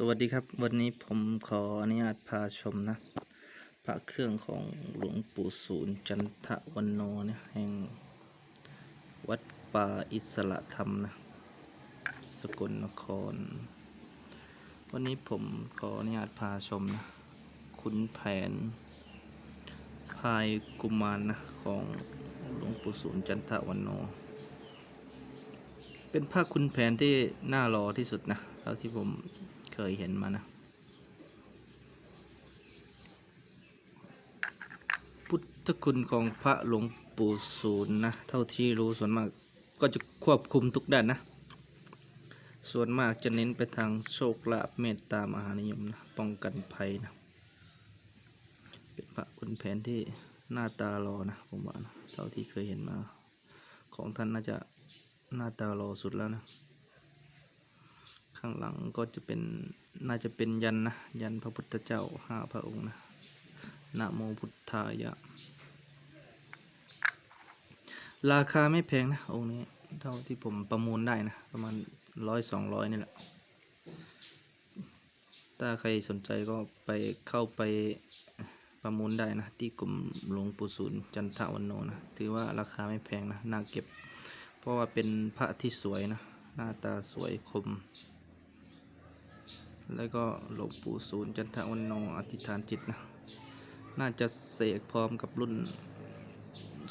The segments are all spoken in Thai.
สวัสดีครับ วันนี้ผมขออนุญาตพาชมนะ พระเครื่องของหลวงปู่ศูนย์จันทวันโนเนี่ยแห่งวัดป่าอิสระธรรมนะสกลนคร วันนี้ผมขออนุญาตพาชมนะขุนแผนพายกุมารนะของหลวงปู่ศูนย์จันทวันโน เป็นผ้าคุณแผนที่น่ารอที่สุดนะเท่าที่ผม เคยเห็นมานะ พุทธคุณของพระหลวงปู่ศูนย์นะ เท่าที่รู้ส่วนมากก็จะควบคุมทุกด้านนะ ส่วนมากจะเน้นไปทางโชคลาภเมตตามหานิยมนะ ป้องกันภัยนะ เป็นพระคุณแผนที่หน้าตารอนะผมว่านะเท่าที่เคยเห็นมา ของท่านน่าจะหน้าตารอสุดแล้วนะางหลังก็จะเป็นน่าจะเป็นยันนะยันพระพุทธเจ้าห้าพระองค์นะนะโมพุทธายะ ราคาไม่แพงนะองค์นี้เท่าที่ผมประมูลได้นะ ประมาณร้อยสองร้อยนี่แหละ ถ้าใครสนใจก็ไปเข้าไปประมูลได้นะ ที่กลุ่มหลวงปู่ศูนย์จันทวันโนนะ ถือว่าราคาไม่แพงนะ น่าเก็บ เพราะว่าเป็นพระที่สวยนะ หน้าตาสวยคม แล้วก็หลวงปู่ศูนย์จันทวันโนอธิษฐานจิตนะ น่าจะเสกพร้อมกับรุ่น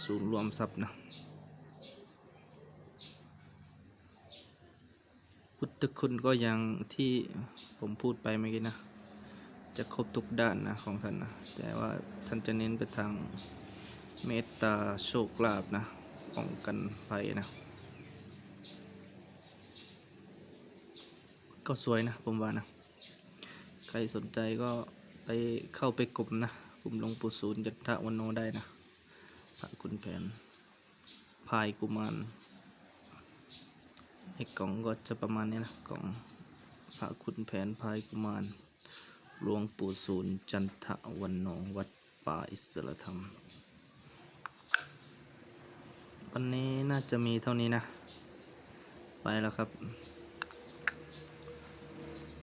ศูนย์รวมทรัพย์นะ พุทธคุณก็ยังที่ผมพูดไปเมื่อกี้นะ จะครบทุกด้านนะของท่านนะ แต่ว่าท่านจะเน้นไปทางเมตตาโชคลาภนะป้องกันภัยนะ ก็สวยนะ ผมว่านะ ใครสนใจก็ไปเข้าไปกลุ่มนะกลุ่มหลวงปู่ศูนย์จันทวันโนได้นะพระคุณแผนพายกุมารไอ้กล่องก็จะประมาณนี้นะกล่องพระคุณแผนพายกุมารหลวงปู่ศูนย์จันทวันโนวัดป่าอิสระธรรม วันนี้น่าจะมีเท่านี้นะ ไปแล้วครับ